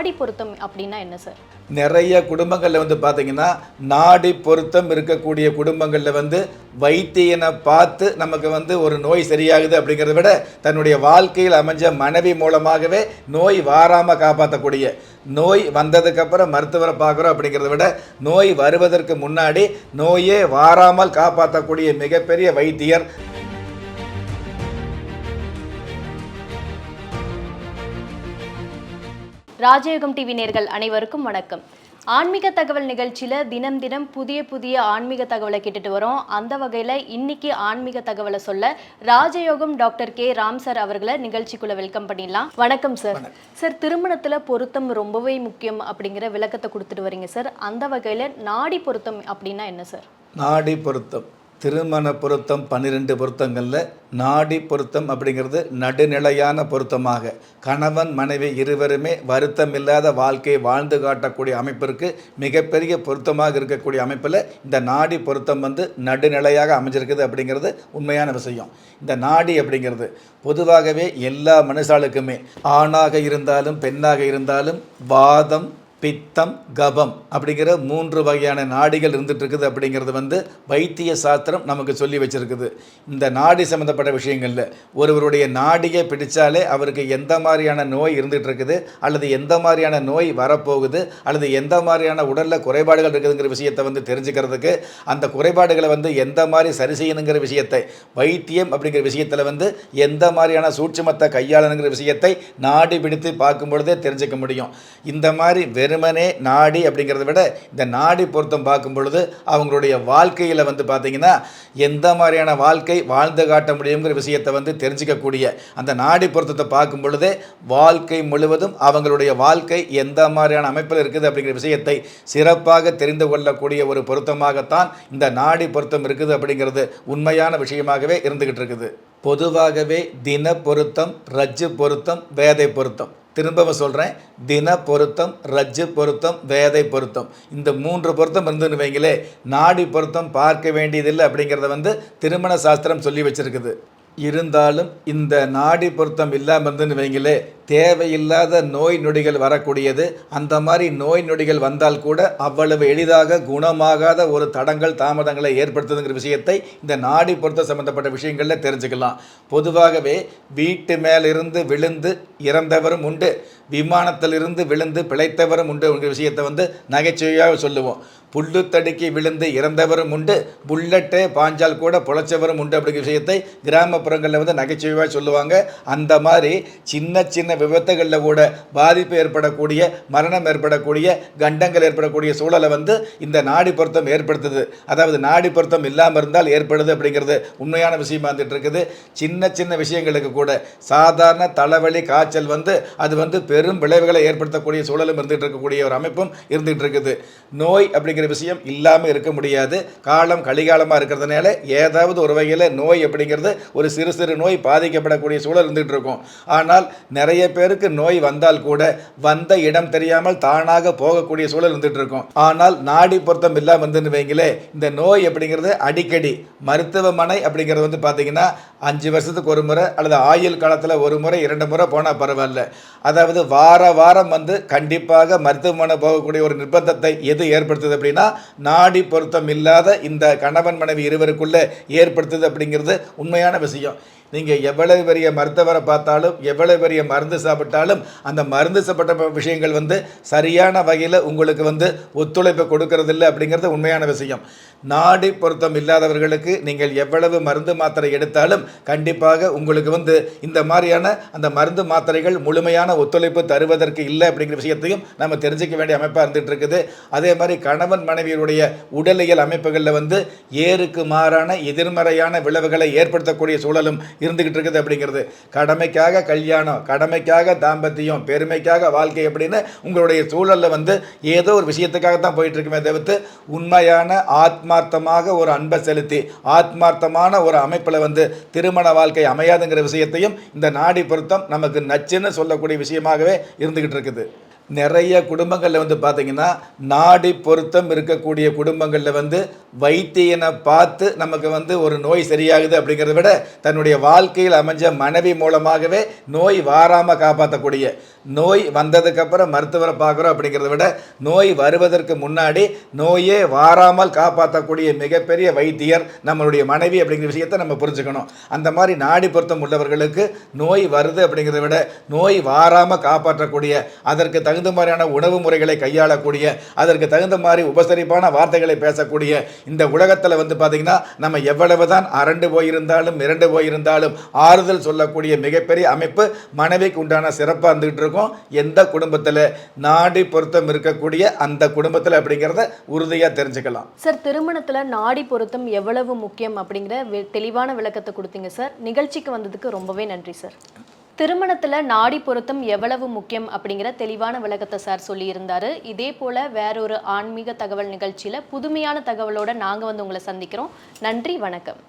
நாடி பொருத்தம் அப்படின்னா என்ன சார் நிறைய குடும்பங்களில் வந்து பார்த்தீங்கன்னா நாடி பொருத்தம் இருக்கக்கூடிய குடும்பங்களில் வந்து வைத்தியனை பார்த்து நமக்கு வந்து ஒரு நோய் சரியாகுது அப்படிங்கிறத விட தன்னுடைய வாழ்க்கையில் அமைஞ்ச மனைவி மூலமாகவே நோய் வாராமல் காப்பாற்றக்கூடிய நோய் வந்ததுக்கப்புறம் மருத்துவரை பார்க்குறோம் அப்படிங்கிறத விட நோய் வருவதற்கு முன்னாடி நோயே வாராமல் காப்பாற்றக்கூடிய மிகப்பெரிய வைத்தியர் ராஜயோகம் டிவி நேர்கள் அனைவருக்கும் வணக்கம். ஆன்மீக தகவல் நிகழ்ச்சியில் தினம் தினம் புதிய புதிய ஆன்மீக தகவலை கேட்டுட்டு வரோம். அந்த வகையில் இன்னைக்கு ஆன்மீக தகவலை சொல்ல ராஜயோகம் டாக்டர் கே. ராம் சார் அவர்களை நிகழ்ச்சிக்குள்ள வெல்கம் பண்ணிடலாம். வணக்கம் சார். சார் திருமணத்தில் பொருத்தம் ரொம்பவே முக்கியம் அப்படிங்கிற விளக்கத்தை கொடுத்துட்டு வரீங்க சார். அந்த வகையில் நாடி பொருத்தம் அப்படின்னா என்ன சார்? நாடி பொருத்தம். திருமண பொருத்தம் பன்னிரெண்டு பொருத்தங்களில் நாடி பொருத்தம் அப்படிங்கிறது நடுநிலையான பொருத்தமாக. கணவன் மனைவி இருவருமே வருத்தம் இல்லாத வாழ்க்கையை வாழ்ந்து காட்டக்கூடிய அமைப்பிற்கு மிகப்பெரிய பொருத்தமாக இருக்கக்கூடிய அமைப்பில் இந்த நாடி பொருத்தம் வந்து நடுநிலையாக அமைஞ்சிருக்குது அப்படிங்கிறது உண்மையான விஷயம். இந்த நாடி அப்படிங்கிறது பொதுவாகவே எல்லா மனுஷாளுக்குமே ஆணாக இருந்தாலும் பெண்ணாக இருந்தாலும் வாதம் பித்தம் கபம் அப்படிங்கிற மூன்று வகையான நாடிகள் இருந்துகிட்ருக்குது அப்படிங்கிறது வந்து வைத்திய சாஸ்திரம் நமக்கு சொல்லி வச்சுருக்குது. இந்த நாடி சம்மந்தப்பட்ட விஷயங்களில் ஒருவருடைய நாடியை பிடித்தாலே அவருக்கு எந்த மாதிரியான நோய் இருந்துகிட்ருக்குது அல்லது எந்த மாதிரியான நோய் வரப்போகுது அல்லது எந்த மாதிரியான உடலில் குறைபாடுகள் இருக்குதுங்கிற விஷயத்தை வந்து தெரிஞ்சுக்கிறதுக்கு அந்த குறைபாடுகளை வந்து எந்த மாதிரி சரி செய்யணுங்கிற விஷயத்தை வைத்தியம் அப்படிங்கிற விஷயத்தில் வந்து எந்த மாதிரியான சூட்சமத்தை கையாளணுங்கிற விஷயத்தை நாடி பிடித்து பார்க்கும் பொழுதே தெரிஞ்சுக்க முடியும். இந்த மாதிரி வெறுமனே நாடி அப்படிங்கிறத விட இந்த நாடி பொருத்தம் பார்க்கும் பொழுது அவங்களுடைய வாழ்க்கையில் வந்து பார்த்திங்கன்னா எந்த மாதிரியான வாழ்க்கை வாழ்ந்து காட்ட முடியுங்கிற விஷயத்தை வந்து தெரிஞ்சுக்கக்கூடிய அந்த நாடி பொருத்தத்தை பார்க்கும் பொழுதே வாழ்க்கை முழுவதும் அவங்களுடைய வாழ்க்கை எந்த மாதிரியான அமைப்பில் இருக்குது அப்படிங்கிற விஷயத்தை சிறப்பாக தெரிந்து கொள்ளக்கூடிய ஒரு பொருத்தமாகத்தான் இந்த நாடி பொருத்தம் இருக்குது அப்படிங்கிறது உண்மையான விஷயமாகவே இருந்துக்கிட்டு இருக்குது. பொதுவாகவே தின பொருத்தம் ரஜ்ஜு பொருத்தம் வேதை பொருத்தம். திரும்பவும் சொல்கிறேன் தின பொருத்தம் ரஜ்ஜு பொருத்தம் வேதை பொருத்தம். இந்த மூன்று பொருத்தம் இருந்துன்னு வைங்களே நாடி பொருத்தம் பார்க்க வேண்டியதில்லை அப்படிங்கிறத வந்து திருமண சாஸ்திரம் சொல்லி வச்சுருக்குது. இருந்தாலும் இந்த நாடி பொருத்தம் இல்லாமல் இருந்துன்னு வைங்களே தேவையில்லாத நோய் நொடிகள் வரக்கூடியது. அந்த மாதிரி நோய் நொடிகள் வந்தால் கூட அவ்வளவு எளிதாக குணமாகாத ஒரு தடங்கள் தாமதங்களை ஏற்படுத்துதுங்கிற விஷயத்தை இந்த நாடி பொருத்த சம்பந்தப்பட்ட விஷயங்களில் தெரிஞ்சுக்கலாம். பொதுவாகவே வீட்டு மேலிருந்து விழுந்து இறந்தவரும் உண்டு விமானத்திலிருந்து விழுந்து பிழைத்தவரும் உண்டு என்கிற விஷயத்தை வந்து நகைச்சுவையாக சொல்லுவோம். புல்லு தடுக்கி விழுந்து இறந்தவரும் உண்டு புல்லட்டே பாஞ்சால் கூட பொழைச்சவரும் உண்டு அப்படிங்கிற விஷயத்தை கிராமப்புறங்களில் வந்து நகைச்சுவையாக சொல்லுவாங்க. அந்த மாதிரி சின்ன சின்ன விபத்துகளில் கூட பாதிப்பு ஏற்படக்கூடிய மரணம் ஏற்படக்கூடிய கண்டங்கள் ஏற்படக்கூடிய சூழலை வந்து இந்த நாடி பொருத்தம் ஏற்படுத்துது. அதாவது நாடி பொருத்தம் இல்லாமல் இருந்தால் ஏற்படுது அப்படிங்கிறது உண்மையான விஷயமா இருந்துட்டு இருக்குது. சின்ன சின்ன விஷயங்களுக்கு கூட சாதாரண தலைவலி காய்ச்சல் வந்து அது வந்து பெரும் விளைவுகளை ஏற்படுத்தக்கூடிய சூழலும் இருந்துகிட்டு இருக்கக்கூடிய ஒரு அமைப்பும் இருந்துகிட்டு இருக்குது. நோய் அப்படிங்கிற விஷயம் இல்லாமல் இருக்க முடியாது. காலம் கலிகாலமாக இருக்கிறதுனால ஏதாவது ஒரு வகையில் நோய் அப்படிங்கிறது ஒரு சிறு சிறு நோய் பாதிக்கப்படக்கூடிய சூழல் இருந்துகிட்டு இருக்கும். ஆனால் நிறைய பேருக்கு நோய் வந்தால் கூட வந்த இடம் தெரியாமல் தானாக போகக்கூடிய சூழல் வந்துட்டு இருக்கும் ஆனால் நாடி பொருத்தம் இல்லாமல் வந்துன்னு வைங்களே இந்த நோய் அப்படிங்கிறது அடிக்கடி மருத்துவமனை அப்படிங்கிறது வந்து பார்த்தீங்கன்னா அஞ்சு வருஷத்துக்கு ஒரு முறை அல்லது ஆயுள் காலத்தில் ஒரு முறை இரண்டு முறை போனால் பரவாயில்ல. அதாவது வார வாரம் வந்து கண்டிப்பாக மருத்துவமனை போகக்கூடிய ஒரு நிர்பந்தத்தை எது ஏற்படுத்துது அப்படின்னா நாடி பொருத்தம் இல்லாத இந்த கணவன் மனைவி இருவருக்குள்ளே ஏற்படுத்துது அப்படிங்கிறது உண்மையான விஷயம். நீங்கள் எவ்வளவு பெரிய மருத்துவரை பார்த்தாலும் எவ்வளவு பெரிய மருந்து சாப்பிட்டாலும் அந்த மருந்து சாப்பிட்ட விஷயங்கள் வந்து சரியான வகையில் உங்களுக்கு வந்து ஒத்துழைப்பு கொடுக்கறதில்லை அப்படிங்கிறது உண்மையான விஷயம். நாடி பொருத்தம் இல்லாதவர்களுக்கு நீங்கள் எவ்வளவு மருந்து மாத்திரை எடுத்தாலும் கண்டிப்பாக உங்களுக்கு வந்து இந்த மாதிரியான அந்த மருந்து மாத்திரைகள் முழுமையான ஒத்துழைப்பு தருவதற்கு இல்லை அப்படிங்கிற விஷயத்தையும் நம்ம தெரிஞ்சுக்க வேண்டிய அமைப்பாக இருந்துகிட்டு இருக்குது. அதே மாதிரி கணவன் மனைவியுடைய உடலியல் அமைப்புகளில் வந்து ஏருக்கு மாறான எதிர்மறையான விளைவுகளை ஏற்படுத்தக்கூடிய சூழலும் இருந்துகிட்டு இருக்குது அப்படிங்கிறது. கடமைக்காக கல்யாணம் கடமைக்காக தாம்பத்தியம் பெருமைக்காக வாழ்க்கை அப்படின்னு உங்களுடைய சூழலில் வந்து ஏதோ ஒரு விஷயத்துக்காக தான் போயிட்டு இருக்குமே தவிர்த்து உண்மையான ஆத்மார்த்தமாக ஒரு அன்பை செலுத்தி ஆத்மார்த்தமான ஒரு அமைப்பில் வந்து திருமண வாழ்க்கை அமையாதுங்கிற விஷயத்தையும் இந்த நாடி பொருத்தம் நமக்கு நச்சுன்னு சொல்லக்கூடிய விஷயமாகவே இருந்துகிட்டு இருக்குது. நிறைய குடும்பங்களில் வந்து பார்த்திங்கன்னா நாடி பொருத்தம் இருக்கக்கூடிய குடும்பங்களில் வந்து வைத்தியனை பார்த்து நமக்கு வந்து ஒரு நோய் சரியாகுது அப்படிங்கிறத விட தன்னுடைய வாழ்க்கையில் அமைஞ்ச மனைவி மூலமாகவே நோய் வாராமல் காப்பாற்றக்கூடிய நோய் வந்ததுக்கப்புறம் மருத்துவரை பார்க்குறோம் அப்படிங்கிறத விட நோய் வருவதற்கு முன்னாடி நோயே வாராமல் காப்பாற்றக்கூடிய மிகப்பெரிய வைத்தியர் நம்மளுடைய மனைவி அப்படிங்கிற விஷயத்தை நம்ம புரிஞ்சுக்கணும். அந்த மாதிரி நாடி பொருத்தம் உள்ளவர்களுக்கு நோய் வருது அப்படிங்கிறத விட நோய் வாராமல் காப்பாற்றக்கூடிய அதற்கு தகுந்த மாதிரியான உணவு முறைகளை கையாளக்கூடிய அதற்கு தகுந்த மாதிரி உபசரிப்பான வார்த்தைகளை பேசக்கூடிய இந்த உலகத்தில் வந்து பார்த்திங்கன்னா நம்ம எவ்வளவு தான் அரண்டு போயிருந்தாலும் மிரண்டு போயிருந்தாலும் ஆறுதல் சொல்லக்கூடிய மிகப்பெரிய அமைப்பு மனைவிக்கு உண்டான சிறப்பாக இருந்துகிட்டு இருக்கும். எந்த குடும்பத்தில் நாடி பொருத்தம் இருக்கக்கூடிய அந்த குடும்பத்தில் அப்படிங்கிறத உறுதியாக தெரிஞ்சுக்கலாம். சார் திருமணத்தில் நாடி பொருத்தம் எவ்வளவு முக்கியம் அப்படிங்கிற தெளிவான விளக்கத்தை கொடுத்தீங்க சார். நிகழ்ச்சிக்கு வந்ததுக்கு ரொம்பவே நன்றி சார். திருமணத்தில் நாடி பொருத்தம் எவ்வளவு முக்கியம் அப்படிங்கிற தெளிவான விளக்கத்தை சார் சொல்லியிருந்தார். இதே போல் வேறொரு ஆன்மீக தகவல் நிகழ்ச்சியில் புதுமையான தகவலோடு நாங்கள் வந்து உங்களை சந்திக்கிறோம். நன்றி வணக்கம்.